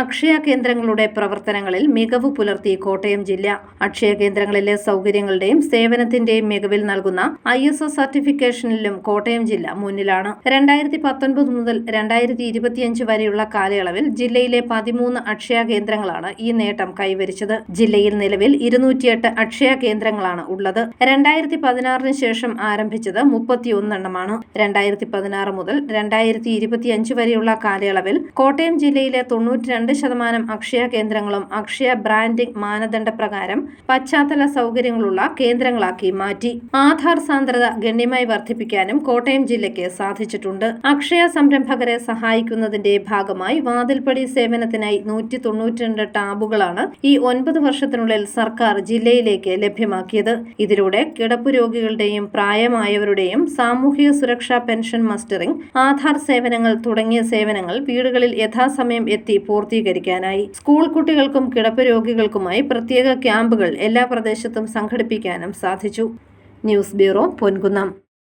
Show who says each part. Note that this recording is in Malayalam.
Speaker 1: അക്ഷയ കേന്ദ്രങ്ങളുടെ പ്രവർത്തനങ്ങളിൽ മികവ് പുലർത്തി കോട്ടയം ജില്ല. അക്ഷയ കേന്ദ്രങ്ങളിലെ സൗകര്യങ്ങളുടെയും സേവനത്തിന്റെയും മികവിൽ നൽകുന്ന ഐ എസ് ഒ സർട്ടിഫിക്കേഷനിലും കോട്ടയം ജില്ല മുന്നിലാണ്. രണ്ടായിരത്തി പത്തൊൻപത് മുതൽ രണ്ടായിരത്തി ഇരുപത്തിയഞ്ച് വരെയുള്ള കാലയളവിൽ ജില്ലയിലെ പതിമൂന്ന് അക്ഷയ കേന്ദ്രങ്ങളാണ് ഈ നേട്ടം കൈവരിച്ചത്. ജില്ലയിൽ നിലവിൽ ഇരുന്നൂറ്റിയെട്ട് അക്ഷയ കേന്ദ്രങ്ങളാണ് ഉള്ളത്. രണ്ടായിരത്തി പതിനാറിന് ശേഷം ആരംഭിച്ചത് മുപ്പത്തിയൊന്നെണ്ണമാണ്. രണ്ടായിരത്തി പതിനാറ് മുതൽ രണ്ടായിരത്തി ഇരുപത്തിയഞ്ച് വരെയുള്ള കാലയളവിൽ കോട്ടയം ജില്ലയിലെ തൊണ്ണൂറ്റി രണ്ട് ശതമാനം അക്ഷയ കേന്ദ്രങ്ങളും അക്ഷയ ബ്രാൻഡിംഗ് മാനദണ്ഡ പ്രകാരം പശ്ചാത്തല സൗകര്യങ്ങളുള്ള കേന്ദ്രങ്ങളാക്കി മാറ്റി. ആധാർ സാന്ദ്രത ഗണ്യമായി വർദ്ധിപ്പിക്കാനും കോട്ടയം ജില്ലയ്ക്ക് സാധിച്ചിട്ടുണ്ട്. അക്ഷയ സംരംഭകരെ സഹായിക്കുന്നതിന്റെ ഭാഗമായി വാതിൽപ്പടി സേവനത്തിനായി നൂറ്റി തൊണ്ണൂറ്റിരണ്ട് ടാബുകളാണ് ഈ ഒൻപത് വർഷത്തിനുള്ളിൽ സർക്കാർ ജില്ലയിലേക്ക് ലഭ്യമാക്കിയത്. ഇതിലൂടെ കിടപ്പു രോഗികളുടെയും പ്രായമായവരുടെയും സാമൂഹിക സുരക്ഷാ പെൻഷൻ മസ്റ്ററിംഗ് ആധാർ സേവനങ്ങൾ തുടങ്ങിയ സേവനങ്ങൾ വീടുകളിൽ യഥാസമയം എത്തി പൂർത്തീകരിക്കാനായി സ്കൂൾ കുട്ടികൾക്കും കിടപ്പ് രോഗികൾക്കുമായി പ്രത്യേക ക്യാമ്പുകൾ എല്ലാ പ്രദേശത്തും സംഘടിപ്പിക്കാനും സാധിച്ചു. News bureau Ponkunnam.